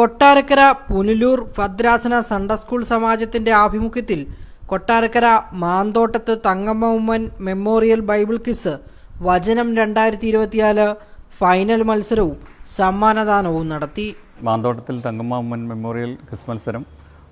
കൊട്ടാരക്കര പുനലൂർ ഭദ്രാസന സൺഡ സ്കൂൾ സമാജത്തിന്റെ ആഭിമുഖ്യത്തിൽ Kottarakkara മാന്തോട്ടത്ത് Thankamma Oommen memorial Bible quiz വചനം രണ്ടായിരത്തി ഇരുപത്തിനാല് ഫൈനൽ മത്സരവും സമ്മാനദാനവും നടത്തി. മാന്തോട്ടത്തിൽ തങ്കമ്മ ഉമ്മൻ മെമ്മോറിയൽ കിസ് മത്സരം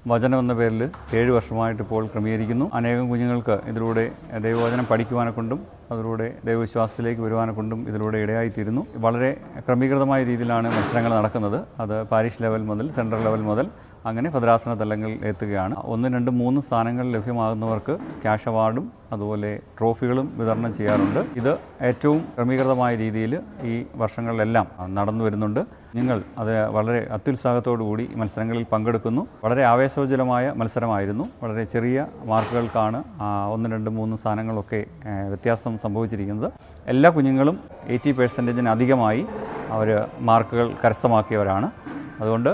വചനം എന്ന പേരിൽ ഏഴ് വർഷമായിട്ട് ഇപ്പോൾ ക്രമീകരിക്കുന്നു. അനേകം കുഞ്ഞുങ്ങൾക്ക് ഇതിലൂടെ ദൈവവചനം പഠിക്കുവാനെ കൊണ്ടും അതിലൂടെ ദൈവവിശ്വാസത്തിലേക്ക് വരുവാനെ കൊണ്ടും ഇതിലൂടെ ഇടയായിത്തീരുന്നു. വളരെ ക്രമീകൃതമായ രീതിയിലാണ് മത്സരങ്ങൾ നടക്കുന്നത്. അത് പാരീഷ് ലെവൽ മുതൽ സെൻട്രൽ ലെവൽ മുതൽ അങ്ങനെ ഭദ്രാസന തലങ്ങളിൽ എത്തുകയാണ്. ഒന്ന് രണ്ട് മൂന്ന് സ്ഥാനങ്ങൾ ലഭ്യമാകുന്നവർക്ക് ക്യാഷ് അവാർഡും അതുപോലെ ട്രോഫികളും വിതരണം ചെയ്യാറുണ്ട്. ഇത് ഏറ്റവും ക്രമീകൃതമായ രീതിയിൽ ഈ വർഷങ്ങളിലെല്ലാം നടന്നു വരുന്നുണ്ട് നിങ്ങൾ അത് വളരെ അത്യുത്സാഹത്തോടുകൂടി മത്സരങ്ങളിൽ പങ്കെടുക്കുന്നു. വളരെ ആവേശോജ്വലമായ മത്സരമായിരുന്നു. വളരെ ചെറിയ മാർക്കുകൾക്കാണ് ഒന്ന് രണ്ട് മൂന്ന് സ്ഥാനങ്ങളൊക്കെ വ്യത്യാസം സംഭവിച്ചിരിക്കുന്നത്. എല്ലാ കുഞ്ഞുങ്ങളും എയ്റ്റി പെർസെന്റേജിന് അധികമായി അവർ മാർക്കുകൾ കരസ്ഥമാക്കിയവരാണ്. അതുകൊണ്ട്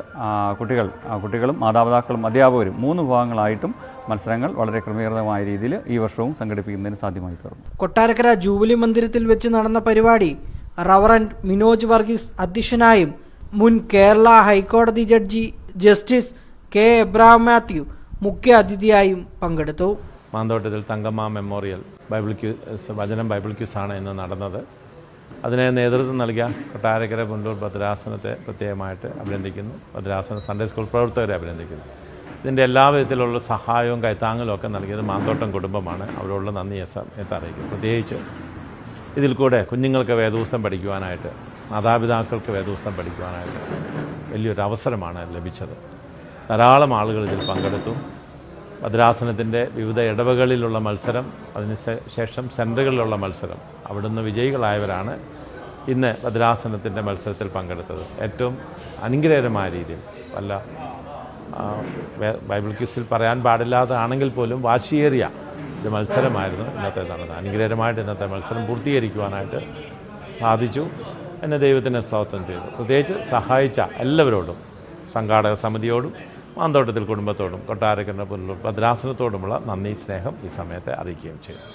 കുട്ടികൾ കുട്ടികളും മാതാപിതാക്കളും അധ്യാപകരും മൂന്ന് വിഭാഗങ്ങളായിട്ടും മത്സരങ്ങൾ വളരെ ക്രമീകൃതമായ രീതിയിൽ ഈ വർഷവും സംഘടിപ്പിക്കുന്നതിന് സാധ്യമായി തീർന്നു. കൊട്ടാരക്കര ജൂബിലി മന്ദിരത്തിൽ വെച്ച് നടന്ന പരിപാടി റവറന്റ് മിനോജ് വർഗീസ് അധ്യക്ഷനായും മുൻ കേരള ഹൈക്കോടതി judge justice K Abraham Mathew മുഖ്യ അതിഥിയായും പങ്കെടുത്തു. Manthottathil Thankamma memorial Bible quiz വചനം ബൈബിൾ ക്യൂസ് ആണ് ഇന്ന് നടന്നത്. അതിനെ നേതൃത്വം നൽകിയ കൊട്ടാരക്കര പുണ്ടൂർ ഭദ്രാസനത്തെ പ്രത്യേകമായിട്ട് അഭിനന്ദിക്കുന്നു. ഭദ്രാസന സൺഡേ സ്കൂൾ പ്രവർത്തകരെ അഭിനന്ദിക്കുന്നു. ഇതിന്റെ എല്ലാ വിധത്തിലുള്ള സഹായവും കൈത്താങ്ങലും ഒക്കെ നൽകിയത് മാന്തോട്ടം കുടുംബമാണ്. അവരോടുള്ള നന്ദി എസ് അറിയിക്കും പ്രത്യേകിച്ച് ഇതിൽ കൂടെ കുഞ്ഞുങ്ങൾക്ക് വേദിവസം പഠിക്കുവാനായിട്ട് മാതാപിതാക്കൾക്ക് വേദപുസ്തകം പഠിക്കുവാനായിട്ട് വലിയൊരു അവസരമാണ് ലഭിച്ചത്. ധാരാളം ആളുകൾ ഇതിൽ പങ്കെടുത്തു. ഭദ്രാസനത്തിന്റെ വിവിധ ഇടവകളിലുള്ള മത്സരം അതിന് ശേഷം സെന്ററുകളിലുള്ള മത്സരം. അവിടുന്ന് വിജയികളായവരാണ് ഇന്ന് ഭദ്രാസനത്തിന്റെ മത്സരത്തിൽ പങ്കെടുത്തത്. ഏറ്റവും അനുഗ്രഹകരമായ രീതിയിൽ. വല്ല ബൈബിൾ ക്യൂസിൽ പറയാൻ പാടില്ലാതാണെങ്കിൽ പോലും വാശിയേറിയ ഒരു മത്സരമായിരുന്നു ഇന്നത്തെ നടന്നത്. അനുഗ്രഹരമായിട്ട് ഇന്നത്തെ മത്സരം പൂർത്തീകരിക്കുവാനായിട്ട് സാധിച്ചു. എന്നെ ദൈവത്തിനെ സ്തോത്രം ചെയ്തു. പ്രത്യേകിച്ച് സഹായിച്ച എല്ലാവരോടും സംഘാടക സമിതിയോടും മാന്തോട്ടത്തിൽ കുടുംബത്തോടും കൊട്ടാരക്കര പുല്ലൂർ ഭദ്രാസനത്തോടുമുള്ള നന്ദി സ്നേഹം ഈ സമയത്തെ അറിയിക്കുകയും ചെയ്തു.